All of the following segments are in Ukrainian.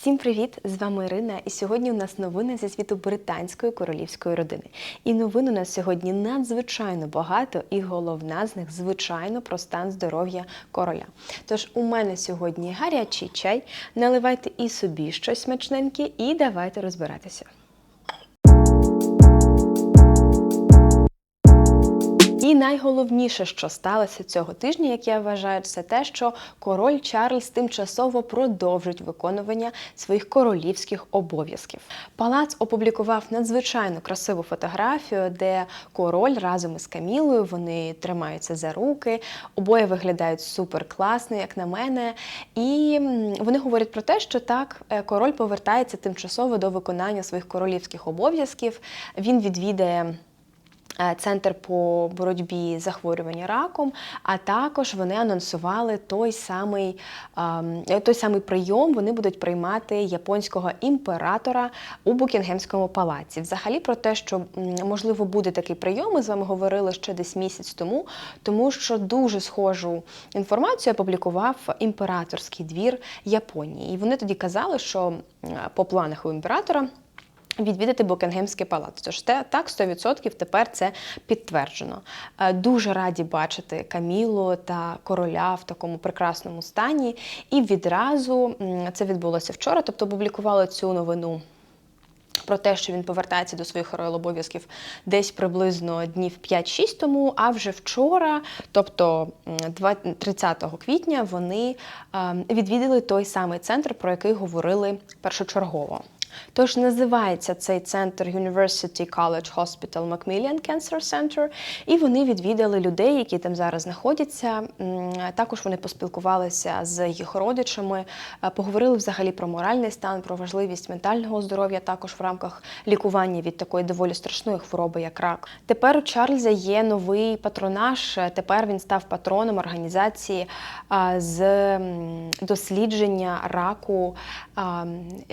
Всім привіт! З вами Ірина. І сьогодні у нас новини зі світу британської королівської родини. І новин у нас сьогодні надзвичайно багато, і головна з них, звичайно, про стан здоров'я короля. Тож у мене сьогодні гарячий чай. Наливайте і собі щось смачненьке, і давайте розбиратися. І найголовніше, що сталося цього тижня, як я вважаю, це те, що король Чарльз тимчасово продовжить виконування своїх королівських обов'язків. Палац опублікував надзвичайно красиву фотографію, де король разом із Камілою вони тримаються за руки, обоє виглядають супер класно, як на мене. І вони говорять про те, що так, е, король повертається тимчасово до виконання своїх королівських обов'язків. Він відвідає. Е, Центр по боротьбі з захворювання раком, а також вони анонсували той самий, ем, той самий прийом. Вони будуть приймати японського імператора у Букінгемському палаці. Взагалі про те, що можливо буде такий прийом, ми з вами говорили ще десь місяць тому, тому що дуже схожу інформацію опублікував імператорський двір Японії. І вони тоді казали, що по планах у імператора. Відвідати Букінгемський палац. Тож те, так, 100% тепер це підтверджено. Е, Дуже раді бачити Камілу та короля в такому прекрасному стані. І відразу це відбулося вчора, тобто опублікували цю новину. Про те, що він повертається до своїх обов'язків десь приблизно днів 5-6 тому. А вже вчора, тобто два- 30 квітня, вони е, відвідали той самий центр, про який говорили першочергово. Тож називається цей центр University College Hospital Macmillan Cancer Center, і вони відвідали людей, які там зараз знаходяться. Також вони поспілкувалися з їх родичами, е, поговорили взагалі про моральний стан, про важливість ментального здоров'я, також в рамках лікування від такої доволі страшної хвороби, як рак. Тепер у Чарльза є новий патронаж. е, Тепер він став патроном організації з дослідження раку.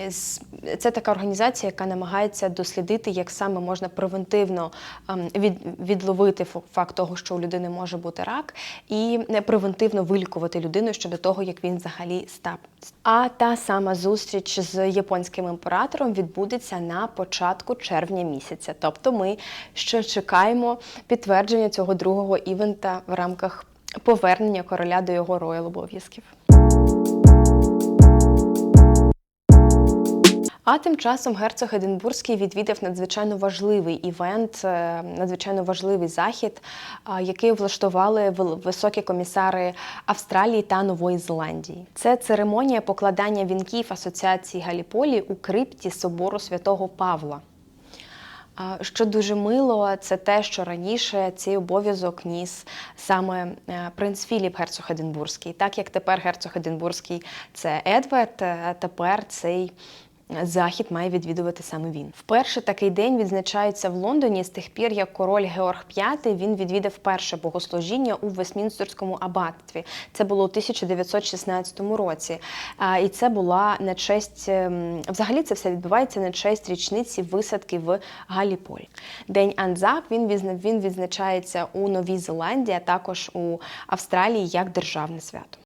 З- Це така організація, яка намагається дослідити, як саме можна превентивно ем, від, відловити факт того, що у людини може бути рак, і е, превентивно вилікувати людину щодо того, як він взагалі став. А та сама зустріч з японським імператором відбудеться на початку червня місяця. Тобто ми ще чекаємо підтвердження цього другого івента в рамках повернення короля до його роял обов'язків. А тим часом герцог Единбурзький відвідав надзвичайно важливий івент, е, надзвичайно важливий захід, який влаштували високі комісари Австралії та Нової Зеландії. Це церемонія покладання вінків Асоціації Галіполі у крипті собору святого Павла. Що дуже мило, це те, що раніше цей обов'язок ніс саме е, принц Філіп, герцог Единбурзький. Так як тепер герцог Единбурзький це Едвард, е, тепер цей захід має відвідувати саме він. Вперше такий день відзначається в Лондоні з тих пір, як король Георг V він відвідав перше богослужіння у Вестмінстерському аббатстві. Це було у 1916 році. І це була на честь ем, взагалі це все відбувається на честь річниці висадки в Галіполь. День Анзак він він відзначається у Новій Зеландії, а також у Австралії як державне свято.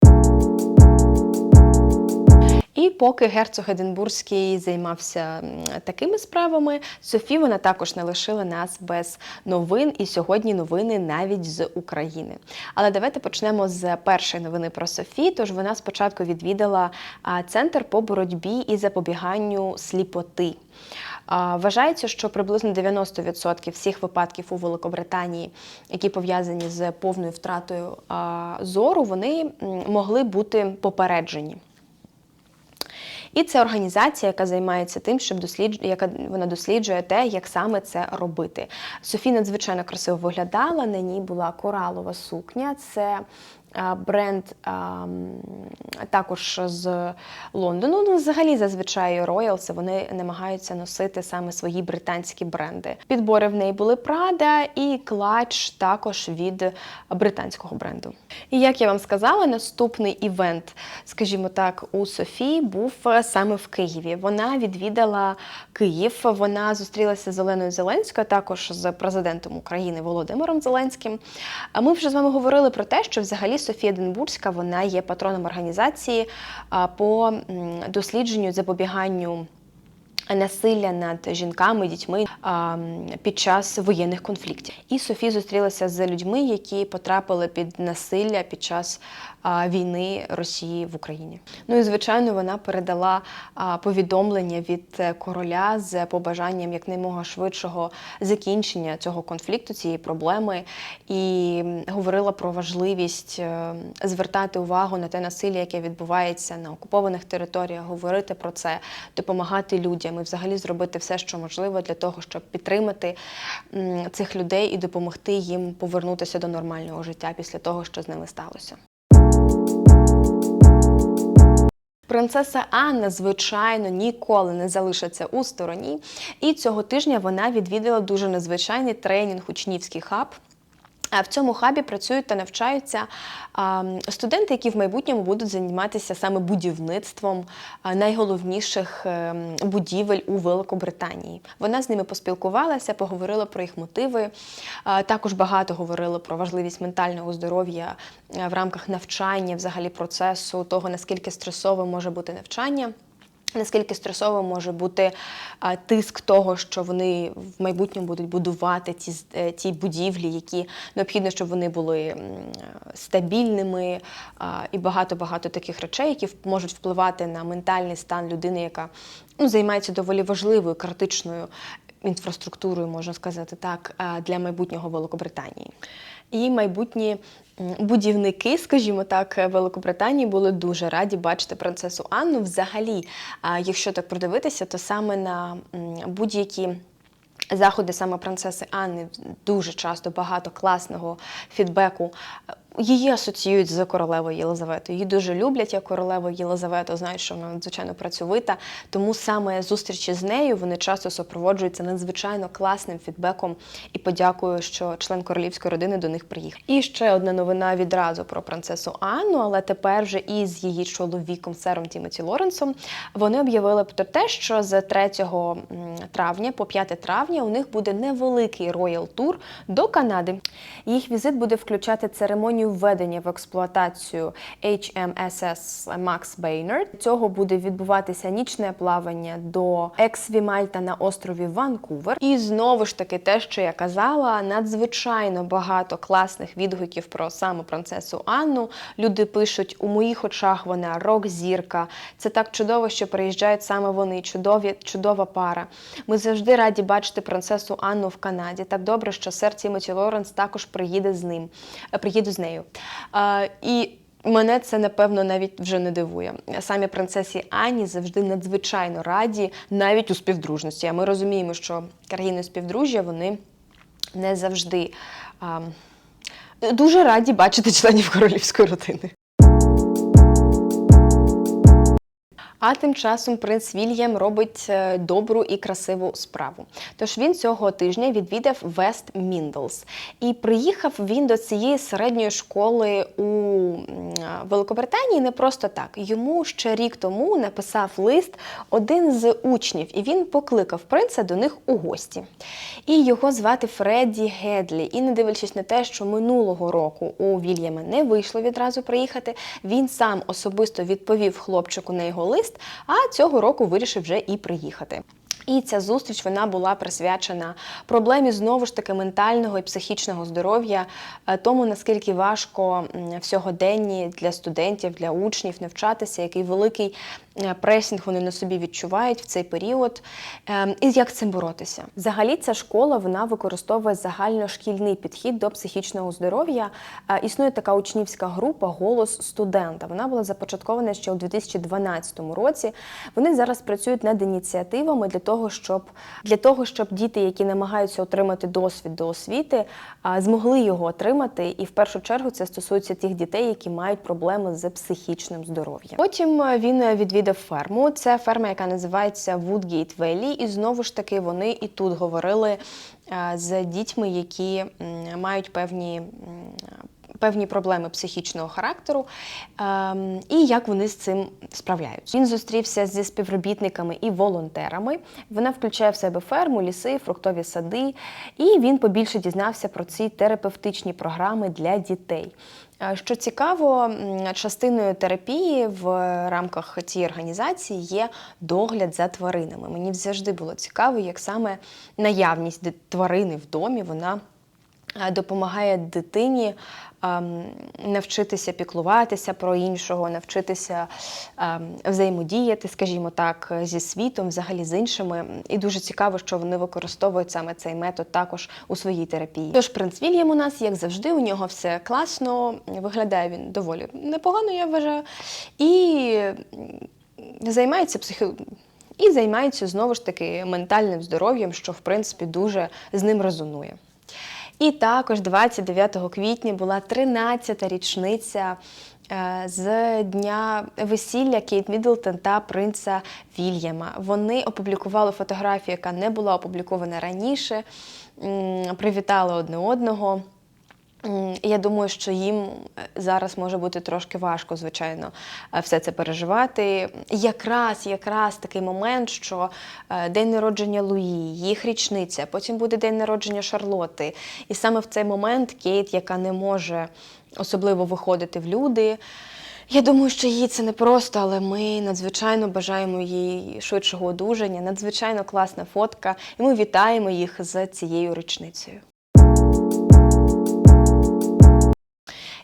І поки герцог Единбурзький займався такими справами, Софі вона також не лишила нас без новин. І сьогодні новини навіть з України. Але давайте почнемо з першої новини про Софі. Тож вона спочатку відвідала центр по боротьбі і запобіганню сліпоти. Вважається, що приблизно 90% всіх випадків у Великобританії, які пов'язані з повною втратою зору, вони могли бути попереджені. І це організація, яка займається тим, щоб досліджує, яка вона досліджує те, як саме це робити. Софі надзвичайно красиво виглядала. На ній була коралова сукня. Це бренд також з Лондону. Ну, взагалі, зазвичай роялси вони намагаються носити саме свої британські бренди. Підбори в неї були Prada і клач також від британського бренду. І як я вам сказала, наступний івент, скажімо так, у Софії був е, саме в Києві. Вона відвідала Київ. Вона зустрілася з Оленою Зеленською, також з президентом України Володимиром Зеленським. А Ми вже з вами говорили про те, що взагалі Софія Денбурзька вона є патроном організації по дослідженню запобіганню. Насилля над жінками, дітьми під час воєнних конфліктів. І Софія зустрілася з людьми, які потрапили під насилля під час війни Росії в Україні. Ну і звичайно, вона передала повідомлення від е, короля з побажанням якнаймога швидшого закінчення цього конфлікту, цієї проблеми, і говорила про важливість е, звертати увагу на те насилля, яке відбувається на окупованих територіях, говорити про це, допомагати людям і взагалі зробити все, що можливо для того, щоб підтримати цих людей і допомогти їм повернутися до нормального життя після того, що з ними сталося. Принцеса Анна, звичайно, ніколи не залишиться у стороні. І цього тижня вона відвідала дуже незвичайний тренінг учнівський хаб. В цьому хабі працюють та навчаються студенти, які в майбутньому будуть займатися саме будівництвом найголовніших ем, будівель у Великобританії. Вона з ними поспілкувалася, поговорила про їх мотиви. Також багато говорила про важливість ментального здоров'я в рамках навчання, взагалі процесу, того наскільки стресовим може бути навчання. Наскільки стресовим може бути тиск того, що вони в майбутньому будуть будувати ті, е, ті будівлі, які необхідно, щоб вони були стабільними, і багато-багато таких речей, які можуть впливати на ментальний стан людини, яка ну, займається доволі важливою критичною інфраструктурою, можна сказати так, для майбутнього Великобританії. І майбутні будівники, скажімо так, Великобританії були дуже раді бачити принцесу Анну. Взагалі, якщо так продивитися, то саме на будь-які. Заходи саме принцеси Анни дуже часто багато класного фідбеку. Її асоціюють з королевою Єлизаветою. Її дуже люблять як королеву Єлизавету, знають, що вона надзвичайно працьовита. Тому саме зустрічі з нею вони часто супроводжуються надзвичайно класним фідбеком і подякую, що член королівської родини до них приїхав. І ще одна новина відразу про принцесу Анну, але тепер вже із її чоловіком, сером Тімоті Лоренсом, вони об'явили про те, що з 3 травня по 5 травня у них буде невеликий роял тур до Канади. Їх візит буде включати церемонію введення в експлуатацію HMSS Max Baynard. Цього буде відбуватися нічне плавання до Ексвімальта на острові Ванкувер. І знову ж таки, те, що я казала, надзвичайно багато класних відгуків про саму принцесу Анну. Люди пишуть у моїх очах вона рок-зірка. Це так чудово, що приїжджають саме вони. Чудові, чудова пара. Ми завжди раді бачити принцесу Анну в Канаді. Так добре, що сер Тімоті Лоренс також приїде з ним. е, Приїде з нею. А, і Мене це напевно навіть вже не дивує. Самі принцесі Ані завжди надзвичайно раді, навіть у співдружності. А ми розуміємо, що країни співдружжя вони не завжди а, дуже раді бачити членів королівської родини. А тим часом принц Вільям робить е, добру і красиву справу. Тож він цього тижня відвідав Вест Міндлс. І приїхав він до цієї середньої школи у Великобританії не просто так. Йому ще рік тому написав лист один з учнів, і він покликав принца до них у гості. І його звати Фредді Гедлі. І не дивлячись на те, що минулого року у Вільяма не вийшло відразу приїхати, він сам особисто відповів хлопчику на його лист, а цього року вирішив вже і приїхати. І ця зустріч вона була присвячена проблемі знову ж таки ментального і психічного здоров'я, е, тому наскільки важко в сьогоденні для студентів, для учнів навчатися, який великий пресінг вони на собі відчувають в цей період, Ем, і як цим боротися. Взагалі, ця школа вона використовує загальношкільний підхід до психічного здоров'я. Е, Існує така учнівська група Голос студента. Вона була започаткована ще у 2012 році. Вони зараз працюють над ініціативами для того, щоб для того, щоб діти, які намагаються отримати досвід до освіти, змогли його отримати. І в першу чергу це стосується тих дітей, які мають проблеми з психічним здоров'ям. Потім е, він е, відвідав ферму. Це ферма, яка називається Woodgate Valley. І знову ж таки вони і тут говорили е, з дітьми, які мають певні. Певні проблеми психічного характеру, ем, і як вони з цим справляються. Він зустрівся зі співробітниками і волонтерами. Вона включає в себе ферму, ліси, фруктові сади, і він побільше дізнався про ці терапевтичні програми для дітей. Е, Що цікаво, частиною терапії в рамках цієї організації є догляд за тваринами. Мені завжди було цікаво, як саме наявність тварини в домі вона е, допомагає дитині навчитися піклуватися про іншого, навчитися ем, взаємодіяти, скажімо так, зі світом, взагалі з іншими. І дуже цікаво, що вони використовують саме цей метод також у своїй терапії. Тож принц Вільям у нас, як завжди, у нього все класно, виглядає він доволі непогано, я вважаю. І займається психі... І займається знову ж таки ментальним здоров'ям, що в принципі дуже з ним резонує. І також 29 квітня була 13-та річниця е, з дня весілля Кейт Міддлтон та принца Вільяма. Вони опублікували фотографію, яка не була опублікована раніше, привітали одне одного. Я думаю, що їм е, зараз може бути трошки важко, звичайно, е, все це переживати. Якраз, якраз такий момент, що е, день народження Луї, їх річниця, потім буде день народження Шарлоти. І саме в цей момент Кейт, яка не може особливо виходити в люди. Я думаю, що їй це не просто, але ми надзвичайно бажаємо їй швидшого одужання. Надзвичайно класна фотка, і ми вітаємо їх з цією річницею.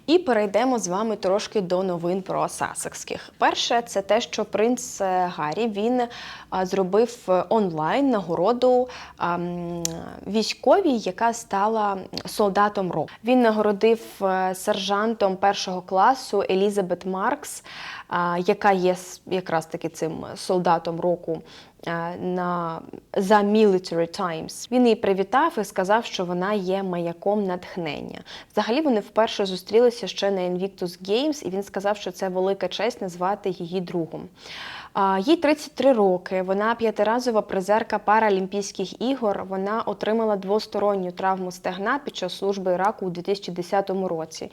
І перейдемо з вами трошки до новин про сасекських. Перше, це те, що принц е, Гаррі він зробив е, онлайн нагороду військовій, яка стала солдатом року. Він нагородив е, сержантом першого класу Елізабет Маркс, яка є якраз таки цим солдатом року е, на за Military Times. Він її привітав і сказав, що вона є маяком натхнення. Взагалі вони вперше зустрілися ще на Invictus Games, і він сказав, що це велика честь назвати її другом. Їй 33 роки. Вона п'ятиразова призерка Паралімпійських ігор. Вона отримала двосторонню травму стегна під час служби Іраку у 2010 році.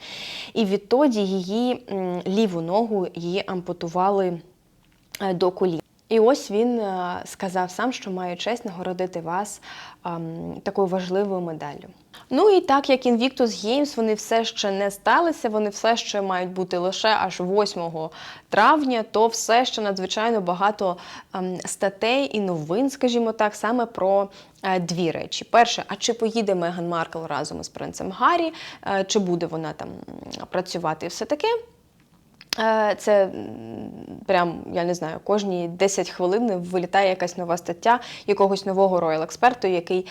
І відтоді її ліву ногу її ампутували е, до колін. І ось він е, сказав сам, що має честь нагородити вас ем, такою важливою медаллю. Ну і так як Invictus Games вони все ще не сталися, вони все ще мають бути лише аж 8 травня, то все ще надзвичайно багато ем, статей і новин, скажімо так, саме про е, дві речі. Перше, а чи поїде Меган Маркл разом із принцем Гаррі, е, чи буде вона там працювати і все таке. Е, Це прям, я не знаю, кожні 10 хвилин вилітає якась нова стаття якогось нового роял експерту, який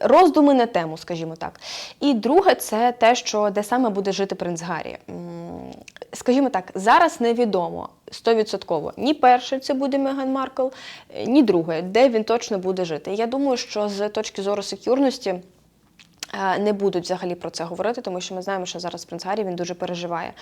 роздуми на тему, скажімо так. І друге, це те, що де саме буде жити принц Гаррі. Скажімо так, зараз невідомо стовідсотково. Ні перше це буде Меган Маркл, е, ні друге, де він точно буде жити. Я думаю, що з точки зору секюрності. Е, Не будуть взагалі про це говорити, тому що ми знаємо, що зараз принц Гаррі він дуже переживає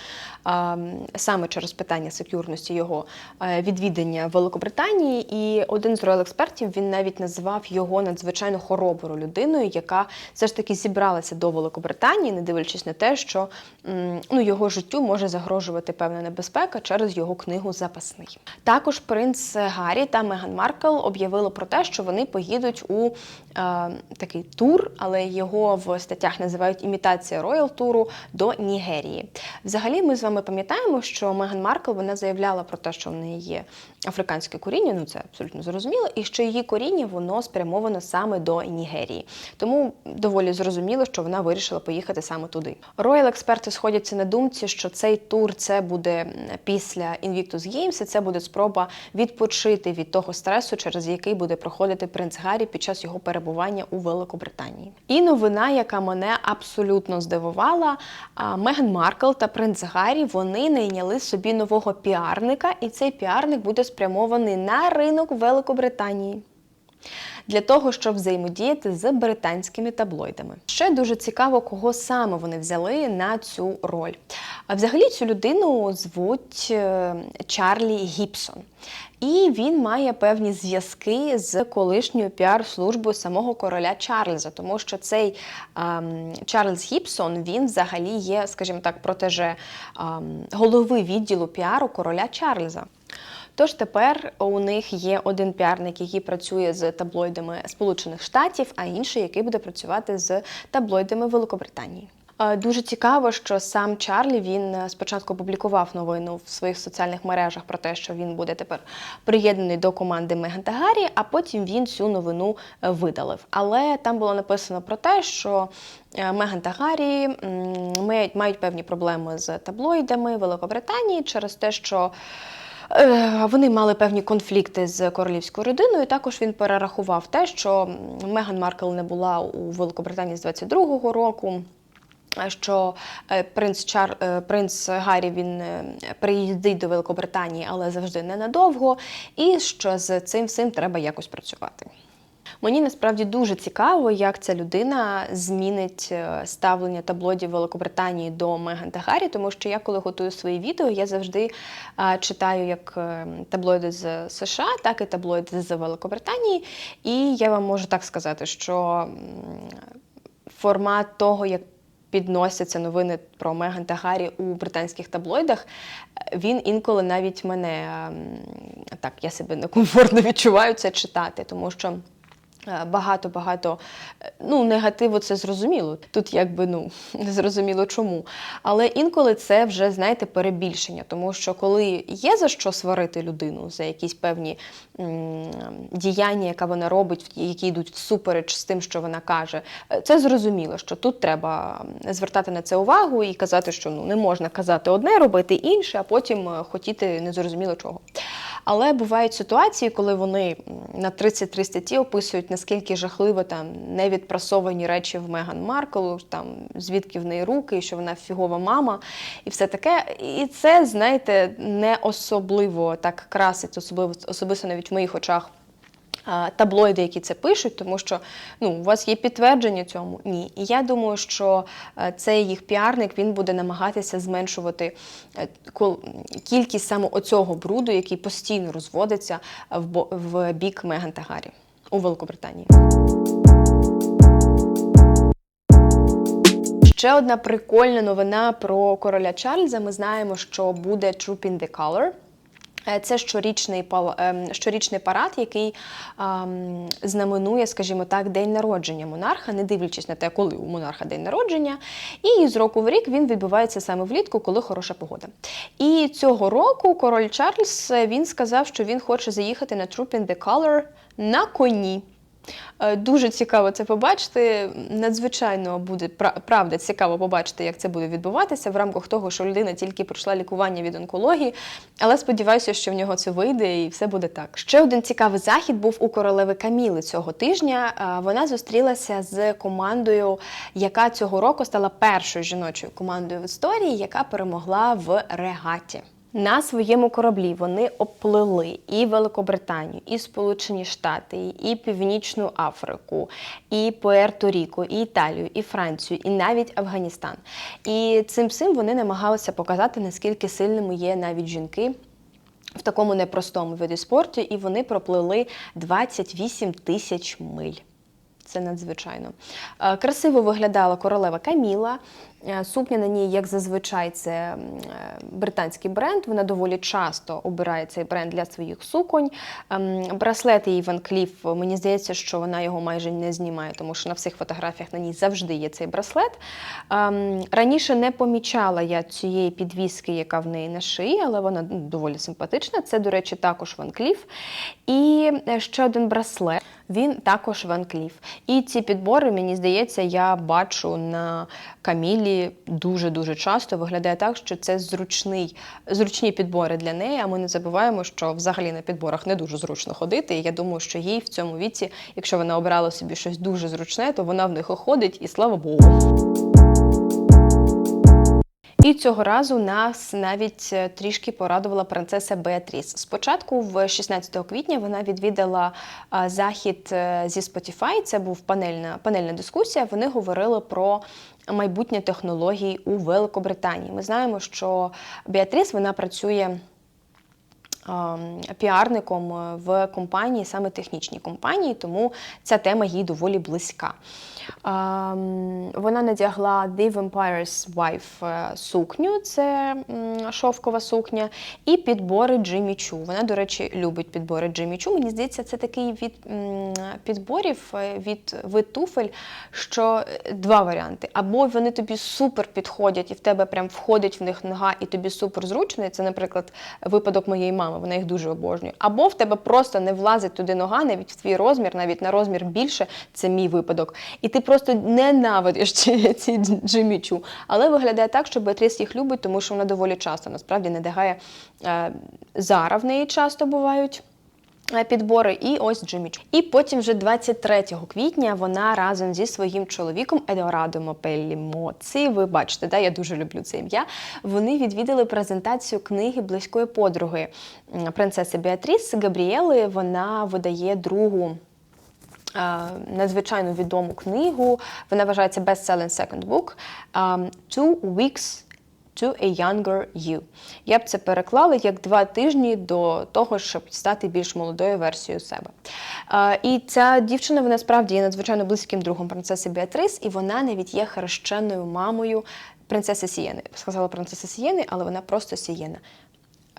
саме через питання секюрності його е, відвідання Великобританії. І один з роял експертів він навіть назвав його надзвичайно хороброю людиною, яка все ж таки зібралася до Великобританії, не дивлячись на те, що ну, його життю може загрожувати певна небезпека через його книгу Запасний. Також принц Гаррі та Меган Маркл об'явили про те, що вони поїдуть у е, такий тур, але його в статтях називають імітація роял туру до Нігерії. Взагалі, ми з вами пам'ятаємо, що Меган Маркл вона заявляла про те, що в неї є африканське коріння, ну це абсолютно зрозуміло, і що її коріння воно спрямовано саме до Нігерії. Тому доволі зрозуміло, що вона вирішила поїхати саме туди. Роял експерти сходяться на думці, що цей тур це буде після Invictus Games, і це буде спроба відпочити від того стресу, через який буде проходити принц Гаррі під час його перебування у Великобританії. І новина, яка мене абсолютно здивувала, Меган Маркл та принц Гаррі вони найняли собі нового піарника, і цей піарник буде спрямований на ринок Великобританії. для того, щоб взаємодіяти з британськими таблоїдами. Ще дуже цікаво, кого саме вони взяли на цю роль. А взагалі цю людину звуть е, Чарлі Гібсон. І він має певні зв'язки з колишньою піар-службою самого короля Чарльза, тому що цей ем, Чарльз Гібсон він взагалі є, скажімо так, протеже ем, голови відділу піару короля Чарльза. Тож тепер у них є один піарник, який працює з таблоїдами Сполучених Штатів, а інший, який буде працювати з таблоїдами Великобританії. Е, Дуже цікаво, що сам Чарлі він е, спочатку опублікував новину в своїх соціальних мережах про те, що він буде тепер приєднаний до команди Меган та Гаррі, а потім він цю новину е, видалив. Але там було написано про те, що Меган та Гаррі мають певні проблеми з таблоїдами Великобританії через те, що. Е, Вони мали певні конфлікти з королівською родиною. Також він перерахував те, що Меган Маркл не була у Великобританії з 22-го року. е, Що е, принц Чар принц Гаррі він приїздить до Великобританії, але завжди ненадовго, і що з цим всім треба якось працювати. Мені насправді дуже цікаво, як ця людина змінить е, ставлення таблоїдів Великобританії до Меган та Гаррі, тому що я, коли готую свої відео, я завжди е, читаю як е, таблоїди з США, так і таблоїди з Великобританії. І я вам можу так сказати, що формат того, як підносяться новини про Меган та Гаррі у британських таблоїдах, він інколи навіть мене ем, так, я себе некомфортно відчуваю це читати, тому що. Е, Багато-багато ну, негативу це зрозуміло. Тут якби ну не зрозуміло чому. Але інколи це вже, знаєте, перебільшення, тому що коли є за що сварити людину за якісь певні м, діяння, яка вона робить, які йдуть всупереч з тим, що вона каже, е, це зрозуміло, що тут треба звертати на це увагу і казати, що ну не можна казати одне, робити інше, а потім е, хотіти незрозуміло чого. Але бувають ситуації, коли вони на на 33 статті описують, наскільки жахливо там невідпрасовані речі в Меган Маркл, там звідки в неї руки, що вона фігова мама, і все таке. І це, знаєте, не особливо так красить, особливо особисто навіть в моїх очах. Таблоїди, які це пишуть, тому що ну, у вас є підтвердження цьому? Ні. І я думаю, що е, цей їх піарник він буде намагатися зменшувати е, кількість саме оцього бруду, який постійно розводиться в бік Меган та Гаррі у Великобританії. Ще одна прикольна новина про короля Чарльза. Ми знаємо, що буде Troop in the Color. Е, Це щорічний ем, щорічний парад, який ем, знаменує, скажімо так, день народження монарха, не дивлячись на те, коли у монарха день народження. І з року в рік він відбувається саме влітку, коли хороша погода. І цього року король Чарльз е, він сказав, що він хоче заїхати на Troop in the Color на коні. Е, Дуже цікаво це побачити. Надзвичайно буде пра- правда цікаво побачити, як це буде відбуватися в рамках того, що людина тільки пройшла лікування від онкології. Але сподіваюся, що в нього це вийде і все буде так. Ще один цікавий захід був у королеви Каміли цього тижня. Е, Вона зустрілася з командою, яка цього року стала першою жіночою командою в історії, яка перемогла в регаті. На своєму кораблі вони обплили і Великобританію, і Сполучені Штати, і Північну Африку, і Пуерто-Ріко, і Італію, і Францію, і навіть Афганістан. І цим всім вони намагалися показати, наскільки сильними є навіть жінки. В такому непростому виді спорту, і вони проплили 28 тисяч миль. Це надзвичайно. Е, Красиво виглядала королева Каміла. Е, Сукня на ній, як зазвичай, це е, британський бренд. Вона доволі часто обирає цей бренд для своїх суконь. Ем, Браслет її Ван Кліф, мені здається, що вона його майже не знімає, тому що на всіх фотографіях на ній завжди є цей браслет. Ем, Раніше не помічала я цієї підвіски, яка в неї на шиї, але вона ну, доволі симпатична. Це, до речі, також Ван Кліф. І е, ще один браслет. Він також Ван Кліф. І ці підбори, мені здається, я бачу на Камілі дуже-дуже часто. Виглядає так, що це зручний, зручні підбори для неї. А ми не забуваємо, що взагалі на підборах не дуже зручно ходити. І я думаю, що їй в цьому віці, якщо вона обирала собі щось дуже зручне, то вона в них ходить, і слава Богу. І цього разу нас навіть е, трішки порадувала принцеса Беатріс. Спочатку, в 16 квітня, вона відвідала захід е, зі Spotify, Це був панельна, панельна дискусія. Вони говорили про майбутнє технологій у Великобританії. Ми знаємо, що Беатріс вона працює піарником е, в компанії, саме технічній компанії, тому ця тема їй доволі близька. Вона надягла The Vampire's Wife е, сукню, це шовкова сукня, і підбори Джиммі Чу. Вона, до речі, любить підбори Джиммі Чу. Мені здається, це такий від підборів е, від вид туфель, що два варіанти. Або вони тобі супер підходять, і в тебе прям входить в них нога, і тобі супер зручно. Це, наприклад, випадок моєї мами, вона їх дуже обожнює. Або в тебе просто не влазить туди нога, навіть в твій розмір, навіть на розмір більше. Це мій випадок. І ти просто ненавидиш ці, ці джимічу. Але виглядає так, що Беатріс їх любить, тому що вона доволі часто насправді не е, Зара в неї часто бувають. Е, Підбори і ось Джиммі Чу. І потім, вже 23 квітня, вона разом зі своїм чоловіком Едорадо Мопеллі Моці. Ви бачите, да, я дуже люблю це ім'я. Вони відвідали презентацію книги близької подруги принцеси Беатріс Габріели. Вона видає другу е, надзвичайно відому книгу. Вона вважається best-selling second book um, Two Weeks to a Younger You. Я б це переклала як два тижні до того, щоб стати більш молодою версією себе. І ця дівчина, вона справді є надзвичайно близьким другом принцеси Біатрис, і вона навіть є хрещеною мамою принцеси Сієни. Сказала принцеса Сієни, але вона просто Сієна.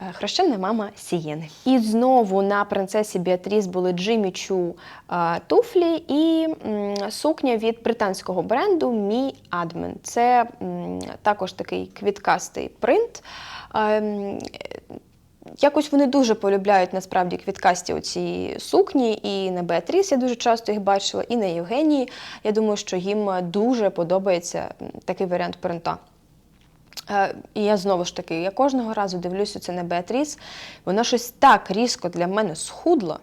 Е, Хрещена мама Сієни. І знову на принцесі Біатріс були Джиммі Чу е, туфлі і сукня від британського бренду Mi Admin. Це також такий квіткастий принт. Е, Якось вони дуже полюбляють насправді квіткасті оці сукні, і на Беатріс я дуже часто їх бачила, і на Євгенії. Я думаю, що їм дуже подобається такий варіант принта. Е, І я знову ж таки, я кожного разу дивлюся це на Беатріс. Вона щось так різко для мене схудла.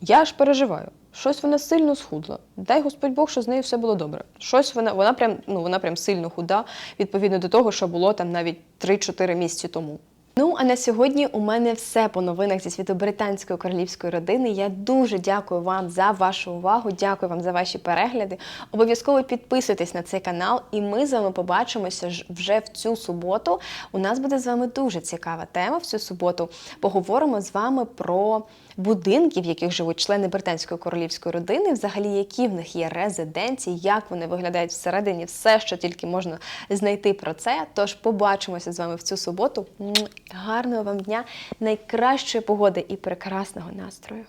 Я аж переживаю. Щось вона сильно схудла. Дай Господь Бог, що з нею все було добре. Щось вона, вона прям, ну, вона прям сильно худа, відповідно до того, що було там навіть 3-4 місяці тому. Ну а на сьогодні у мене все по новинах зі світу британської королівської родини. Я дуже дякую вам за вашу увагу. Дякую вам за ваші перегляди. Обов'язково підписуйтесь на цей канал, і ми з вами побачимося вже в цю суботу. У нас буде з вами дуже цікава тема в цю суботу. Поговоримо з вами про будинки, в яких живуть члени британської королівської родини, взагалі, які в них є резиденції, як вони виглядають всередині, все, що тільки можна знайти про це. Тож побачимося з вами в цю суботу. Гарного вам дня, найкращої погоди і прекрасного настрою!